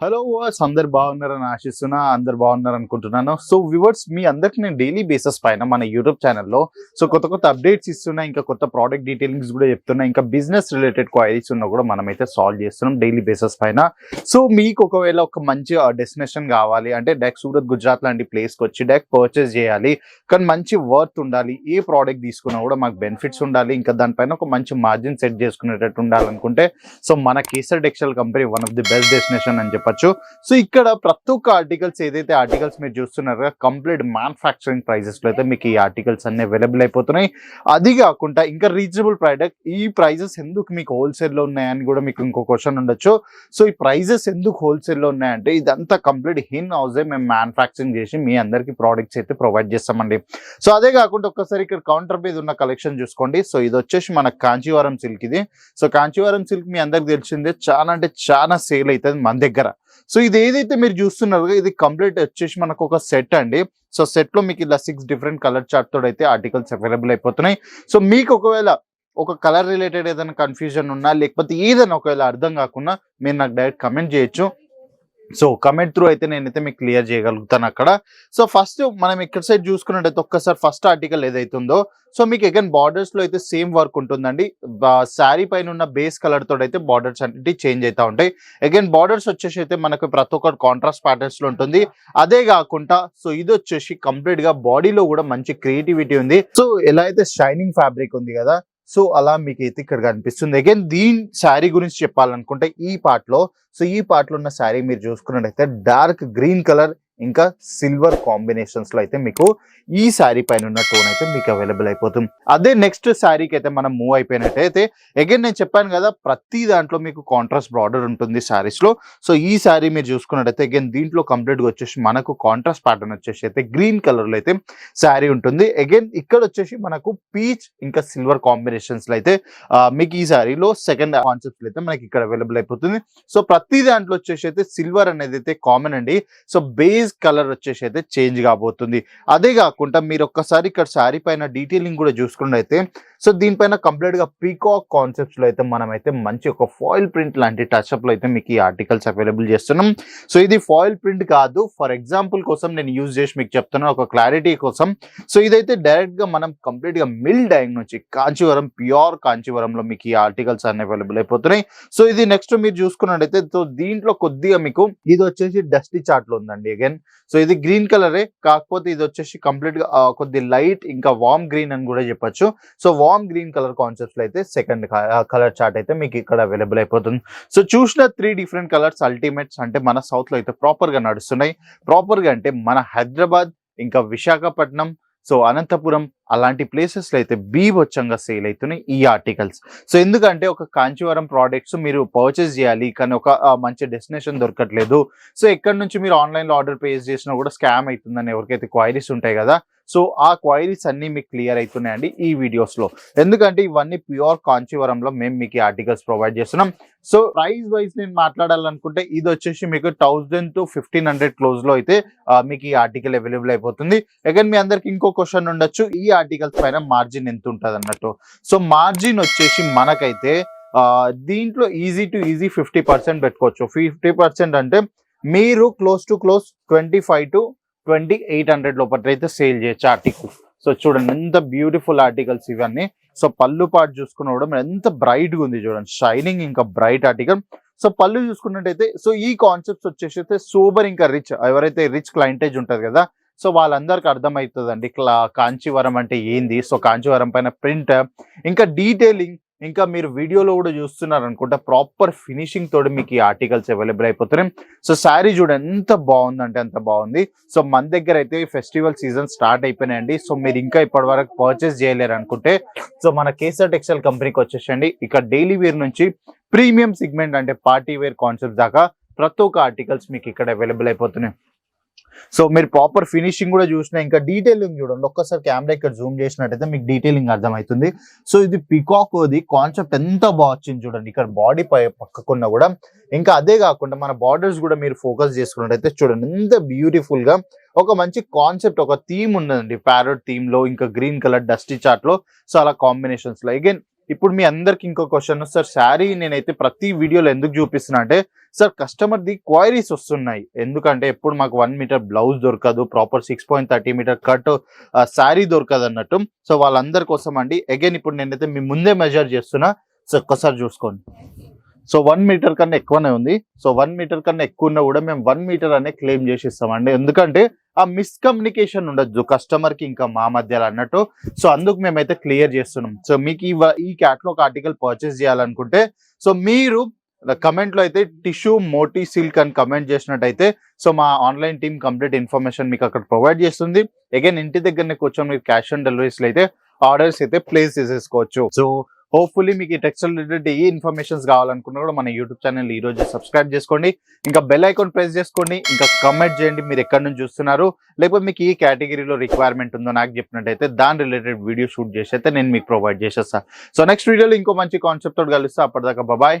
Hello was అందరు బాగున్నారని ఆశిస్తున్నా అందరు బాగున్నారు అనుకుంటున్నాను సో వివర్స్ మీ అందరికి నేను డైలీ బేసిస్ పైన మన యూట్యూబ్ ఛానల్లో సో కొత్త కొత్త అప్డేట్స్ ఇస్తున్నా ఇంకా కొత్త ప్రోడక్ట్ డీటెయిలింగ్స్ కూడా చెప్తున్నా ఇంకా బిజినెస్ రిలేటెడ్ క్వైరీస్ ఉన్నా కూడా మనమైతే సాల్వ్ చేస్తున్నాం డైలీ బేసిస్ పైన. సో మీకు ఒకవేళ ఒక మంచి uh, డెస్టినేషన్ కావాలి అంటే డెక్ సూరత్ గుజరాత్ లాంటి ప్లేస్కి వచ్చి డెక్ పర్చేస్ చేయాలి. కానీ మంచి వర్త్ ఉండాలి ఏ ప్రోడక్ట్ తీసుకున్నా కూడా మాకు బెనిఫిట్స్ ఉండాలి ఇంకా దానిపైన ఒక మంచి మార్జిన్ సెట్ చేసుకునేటట్టు ఉండాలనుకుంటే సో మన Kesar textile company one of the best destination అని చెప్పి చెప్పచ్చు. సో ఇక్కడ ప్రతి ఒక్క ఆర్టికల్స్ ఏదైతే ఆర్టికల్స్ మీరు చూస్తున్నారో కంప్లీట్ మ్యానుఫ్యాక్చరింగ్ ప్రైజెస్లో అయితే మీకు ఈ ఆర్టికల్స్ అన్ని అవైలబుల్ అయిపోతున్నాయి. అది కాకుండా ఇంకా రీజనబుల్ ప్రోడక్ట్ ఈ ప్రైజెస్ ఎందుకు మీకు హోల్సేల్లో ఉన్నాయని కూడా మీకు ఇంకో క్వశ్చన్ ఉండొచ్చు. సో ఈ ప్రైజెస్ ఎందుకు హోల్సేల్లో ఉన్నాయంటే ఇదంతా కంప్లీట్ హిన్ హౌసే మేము మ్యానుఫ్యాక్చరింగ్ చేసి మీ అందరికి ప్రోడక్ట్స్ అయితే ప్రొవైడ్ చేస్తామండి. సో అదే కాకుండా ఒక్కసారి ఇక్కడ కౌంటర్ మీద ఉన్న కలెక్షన్ చూసుకోండి. సో ఇది వచ్చేసి మన కాంచీవరం సిల్క్ ఇది. సో కాంచీవరం సిల్క్ మీ అందరికి తెలిసిందే చాలా అంటే చాలా సేల్ అవుతుంది మన దగ్గర. సో ఇది ఏదైతే మీరు చూస్తున్నారో ఇది కంప్లీట్ వచ్చేసి మనకు ఒక సెట్ అండి. సో సెట్లో మీకు ఇలా సిక్స్ డిఫరెంట్ కలర్ చార్ట్ తోడు అయితే ఆర్టికల్స్ అవైలబుల్ అయిపోతున్నాయి. సో మీకు ఒకవేళ ఒక కలర్ రిలేటెడ్ ఏదైనా కన్ఫ్యూజన్ ఉన్నా లేకపోతే ఏదైనా ఒకవేళ అర్థం కాకుండా మీరు నాకు డైరెక్ట్ కమెంట్ చేయొచ్చు. సో కమెంట్ త్రూ అయితే నేనైతే మీకు క్లియర్ చేయగలుగుతాను అక్కడ. సో ఫస్ట్ మనం ఇక్కడ సైడ్ చూసుకున్నట్టయితే ఒక్కసారి ఫస్ట్ ఆర్టికల్ ఏదైతుందో సో మీకు అగైన్ బార్డర్స్లో అయితే సేమ్ వర్క్ ఉంటుందండి. శారీ పైన ఉన్న బేస్ కలర్ తోటి అయితే బార్డర్స్ అనేది చేంజ్ అవుతా ఉంటాయి. అగైన్ బార్డర్స్ వచ్చేసి అయితే మనకు ప్రతి ఒక్కటి కాంట్రాస్ట్ ప్యాటర్న్స్లో ఉంటుంది. అదే కాకుండా సో ఇది వచ్చేసి కంప్లీట్గా బాడీలో కూడా మంచి క్రియేటివిటీ ఉంది. సో ఎలా అయితే షైనింగ్ ఫ్యాబ్రిక్ ఉంది కదా సో అలా మీకు అయితే ఇక్కడ కనిపిస్తుంది. అగైన్ దీని శారీ గురించి చెప్పాలనుకుంటే ఈ పార్ట్లో సో ఈ పార్ట్లో ఉన్న శారీ మీరు చూసుకున్నట్టయితే డార్క్ గ్రీన్ కలర్ ఇంకా సిల్వర్ కాంబినేషన్స్లో అయితే మీకు ఈ శారీ పైన ఉన్న టోన్ అయితే మీకు అవైలబుల్ అయిపోతుంది. అదే నెక్స్ట్ శారీకి అయితే మనం మూవ్ అయిపోయినట్టయితే అగైన్ నేను చెప్పాను కదా ప్రతి దాంట్లో మీకు కాంట్రాస్ట్ బార్డర్ ఉంటుంది శారీస్లో. సో ఈ శారీ మీరు చూసుకున్నట్టయితే అగైన్ దీంట్లో కంప్లీట్గా వచ్చేసి మనకు కాంట్రాస్ట్ ప్యాటర్న్ వచ్చేసి అయితే గ్రీన్ కలర్లో అయితే శారీ ఉంటుంది. అగైన్ ఇక్కడ వచ్చేసి మనకు పీచ్ ఇంకా సిల్వర్ కాంబినేషన్స్లో అయితే మీకు ఈ శారీలో సెకండ్ కాన్సెప్ట్ అయితే మనకి ఇక్కడ అవైలబుల్ అయిపోతుంది. సో ప్రతి దాంట్లో వచ్చేసి అయితే సిల్వర్ అనేది అయితే కామన్ అండి. సో బేస్ కలర్ వచ్చేసి అయితే చేంజ్ కాబోతుంది. అదే కాకుండా మీరు ఒక్కసారి ఇక్కడ శారీ పైన డీటెయిలింగ్ కూడా చూసుకున్నైతే సో దీనిపైన కంప్లీట్గా పీకాక్ కాన్సెప్ట్స్లో అయితే మనం అయితే మంచి ఒక ఫాయిల్ ప్రింట్ లాంటి టచ్అప్లో అయితే మీకు ఈ ఆర్టికల్స్ అవైలబుల్ చేస్తున్నాం. సో ఇది ఫాయిల్ ప్రింట్ కాదు. ఫర్ ఎగ్జాంపుల్ కోసం నేను యూజ్ చేసి మీకు చెప్తున్నాను ఒక క్లారిటీ కోసం. సో ఇదైతే డైరెక్ట్గా మనం కంప్లీట్గా మిల్ డైంగ్ నుంచి కాంచీవరం ప్యూర్ కాంచీవరంలో మీకు ఈ ఆర్టికల్స్ అన్ని అవైలబుల్ అయిపోతున్నాయి. సో ఇది నెక్స్ట్ మీరు చూసుకున్నట్టయితే సో దీంట్లో కొద్దిగా మీకు ఇది వచ్చేసి డస్టీ చార్ట్లో ఉందండి అగైన్. సో ఇది గ్రీన్ కలరే కాకపోతే ఇది వచ్చేసి కంప్లీట్గా కొద్ది లైట్ ఇంకా వామ్ గ్రీన్ అని కూడా చెప్పొచ్చు. సో వామ్ గ్రీన్ కలర్ కాన్సెప్ట్స్లో అయితే సెకండ్ కలర్ చార్ట్ అయితే మీకు ఇక్కడ అవైలబుల్ అయిపోతుంది. సో చూసిన త్రీ డిఫరెంట్ కలర్స్ అల్టిమేట్స్ అంటే మన సౌత్లో అయితే ప్రాపర్గా నడుస్తున్నాయి. ప్రాపర్గా అంటే మన హైదరాబాద్ ఇంకా విశాఖపట్నం సో అనంతపురం అలాంటి ప్లేసెస్లో అయితే బీభత్సంగా సేల్ అవుతున్నాయి ఈ ఆర్టికల్స్ సో ఎందుకంటే ఒక కాంచీవరం ప్రోడక్ట్స్ మీరు పర్చేస్ చేయాలి కానీ ఒక మంచి డెస్టినేషన్ దొరకట్లేదు. సో ఎక్కడి నుంచి మీరు ఆన్లైన్లో ఆర్డర్ పేస్ చేసినా కూడా స్కామ్ అవుతుందని ఎవరికైతే క్వైరీస్ ఉంటాయి కదా సో ఆ క్వైరీస్ అన్నీ మీకు క్లియర్ అవుతున్నాయండి ఈ వీడియోస్లో ఎందుకంటే ఇవన్నీ ప్యూర్ కాంచీవరంలో మేము మీకు ఆర్టికల్స్ ప్రొవైడ్ చేస్తున్నాం. సో ప్రైస్ వైజ్ నేను మాట్లాడాలనుకుంటే ఇది వచ్చేసి మీకు థౌజండ్ టు ఫిఫ్టీన్ హండ్రెడ్ క్లోజ్లో అయితే మీకు ఈ ఆర్టికల్ అవైలబుల్ అయిపోతుంది. అగైన్ మీ అందరికి ఇంకో క్వశ్చన్ ఉండొచ్చు. ఈ ఆర్టికల్స్ పైన మార్జిన్ ఎంత ఉంటుంది అన్నట్టు సో మార్జిన్ వచ్చేసి మనకైతే దీంట్లో easy to easy fifty percent పెట్టుకోవచ్చు. ఫిఫ్టీ పర్సెంట్ అంటే మీరు close to close twenty five to twenty eight hundred లోపల అయితే సేల్ చేయొచ్చు ఆర్టికల్. సో చూడండి ఎంత బ్యూటిఫుల్ ఆర్టికల్స్ ఇవన్నీ. సో పళ్ళు పాటు చూసుకున్న కూడా ఎంత బ్రైట్గా ఉంది చూడండి. షైనింగ్ ఇంకా బ్రైట్ ఆర్టికల్ సో పళ్ళు చూసుకున్నట్టయితే సో ఈ కాన్సెప్ట్స్ వచ్చేసి అయితే సూపర్ ఇంకా రిచ్ ఎవరైతే రిచ్ క్లయింటేజ్ ఉంటుంది కదా సో వాళ్ళందరికీ అర్థమవుతుందండి. క్లా కాంచీవరం అంటే ఏంది? సో కాంచీవరం పైన ప్రింట్ ఇంకా డీటెయిలింగ్ ఇంకా మీరు వీడియోలో కూడా చూస్తున్నారు అనుకుంటా ప్రాపర్ ఫినిషింగ్ తోటి మీకు ఈ ఆర్టికల్స్ అవైలబుల్ అయిపోతున్నాయి. సో శారీ చూడ ఎంత బాగుందంటే అంత బాగుంది. సో మన దగ్గర అయితే ఫెస్టివల్ సీజన్ స్టార్ట్ అయిపోయినాయండి. సో మీరు ఇంకా ఇప్పటి వరకు పర్చేస్ చేయలేరు అనుకుంటే సో మన కేసర్ టెక్స్టైల్ కంపెనీకి వచ్చేసండి ఇక్కడ డైలీ వేర్ నుంచి ప్రీమియం సిగ్మెంట్ అంటే పార్టీ వేర్ కాన్సెప్ట్ దాకా ప్రతి ఒక్క ఆర్టికల్స్ మీకు ఇక్కడ అవైలబుల్ అయిపోతున్నాయి. సో మీరు ప్రాపర్ ఫినిషింగ్ కూడా చూసినా ఇంకా డీటెయిలింగ్ చూడండి. ఒక్కసారి కెమెరా ఇక్కడ జూమ్ చేసినట్టయితే మీకు డీటెయిలింగ్ అర్థమవుతుంది. సో ఇది పికాక్ అది కాన్సెప్ట్ ఎంత బాగా వచ్చింది చూడండి. ఇక్కడ బాడీ పై పక్కకున్న కూడా ఇంకా అదే కాకుండా మన బార్డర్స్ కూడా మీరు ఫోకస్ చేసుకున్నట్టయితే చూడండి. ఎంత బ్యూటిఫుల్గా ఒక మంచి కాన్సెప్ట్ ఒక థీమ్ ఉన్నదండి. ప్యారట్ థీమ్లో ఇంకా గ్రీన్ కలర్ డస్టీ చాట్లో. సో అలా కాంబినేషన్స్లో. అగైన్ ఇప్పుడు మీ అందరికి ఇంకో క్వశ్చన్ సార్ శారీ నేనైతే ప్రతి వీడియోలో ఎందుకు చూపిస్తున్నా అంటే సార్ కస్టమర్ ది క్వైరీస్ వస్తున్నాయి. ఎందుకంటే ఎప్పుడు మాకు వన్ మీటర్ బ్లౌజ్ దొరకదు proper six point thirty metre cut sari దొరకదు అన్నట్టు. సో వాళ్ళందరి కోసం అండి. అగైన్ ఇప్పుడు నేనైతే మీ ముందే మెజర్ చేస్తున్నా. సో ఒక్కసారి చూసుకోండి. సో వన్ మీటర్ కన్నా ఎక్కువనే ఉంది. సో వన్ మీటర్ కన్నా ఎక్కువ ఉన్నా కూడా మేము వన్ మీటర్ అనే క్లెయిమ్ చేసిస్తామండి. ఎందుకంటే ఆ మిస్కమ్యూనికేషన్ ఉండొచ్చు కస్టమర్కి ఇంకా మా మధ్యలో అన్నట్టు. సో అందుకు మేమైతే క్లియర్ చేస్తున్నాం. సో మీకు ఈ క్యాట్లో ఒక ఆర్టికల్ పర్చేస్ చేయాలనుకుంటే సో మీరు కమెంట్లో అయితే టిష్యూ మోటీ సిల్క్ అని కమెంట్ చేసినట్టయితే సో మా ఆన్లైన్ టీమ్ కంప్లీట్ ఇన్ఫర్మేషన్ మీకు అక్కడ ప్రొవైడ్ చేస్తుంది. అగైన్ ఇంటి దగ్గరనే కూర్చొని మీరు క్యాష్ ఆన్ డెలివరీస్ అయితే ఆర్డర్స్ అయితే ప్లేస్ చేసేసుకోవచ్చు. సో హోప్ఫుల్లీ మీకు ఈ టెక్స్టైల్ రిలేటెడ్ ఏ ఇన్ఫర్మేషన్స్ కావాలనుకున్నా కూడా మన యూట్యూబ్ ఛానల్ ఈ రోజు సబ్స్క్రైబ్ చేసుకోండి. ఇంకా బెల్ ఐకాన్ ప్రెస్ చేసుకోండి. ఇంకా కమెంట్ చేయండి మీరు ఎక్కడి నుంచి చూస్తున్నారు. లేకపోతే మీకు ఏ కేటగిరీలో రిక్వైర్మెంట్ ఉందో నాకు చెప్పినట్టయితే దాని రిలేటెడ్ వీడియో షూట్ చేసి అయితే నేను మీకు ప్రొవైడ్ చేసేస్తాను సో నెక్స్ట్ వీడియోలో ఇంకో మంచి కాన్సెప్ట్ తోటి కలుస్తా. అప్పటిదాకా బాయ్